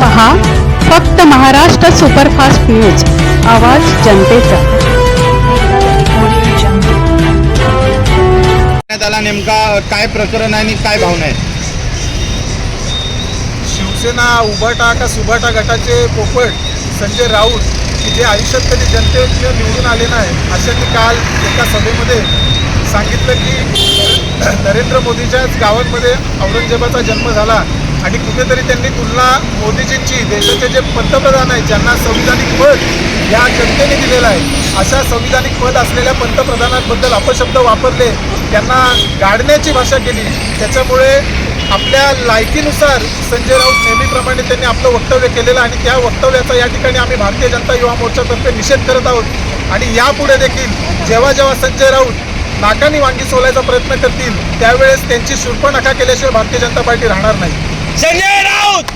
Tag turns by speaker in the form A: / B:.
A: पहा फक्त Maharashtra superfast news आवाज जनतेचा.
B: आला नेमका काय प्रकरण आहे आणि काय भावना आहे?
C: शिवसेना उभाटा का सुभाटा गटाचे पोपट संजय राऊत की जे आयुष्यात कधी जनतेत निवडून आले नाही अशांनी काल एका सभेमध्ये सांगितलं की नरेंद्र मोदीच्याच गावांमध्ये औरंगजेबाचा जन्म झाला आणि कुठेतरी त्यांनी तुलना मोदीजींची देशाचे जे पंतप्रधान आहेत ज्यांना संविधानिक पद या जनतेने दिलेलं आहे अशा संविधानिक पद असलेल्या पंतप्रधानांबद्दल अपशब्द वापरले त्यांना गाडण्याची भाषा केली. त्याच्यामुळे आपल्या लायकीनुसार संजय राऊत नेहमीप्रमाणे त्यांनी आपलं वक्तव्य केलेलं आणि त्या वक्तव्याचा या ठिकाणी आम्ही भारतीय जनता युवा मोर्चातर्फे निषेध करत आहोत. आणि यापुढे देखील जेव्हा जेव्हा संजय राऊत नाकानी वांगी सोलायचा प्रयत्न करतील त्यावेळेस त्यांची शूर्पणखा केल्याशिवाय भारतीय जनता पार्टी राहणार नाही.
B: संजय राऊत!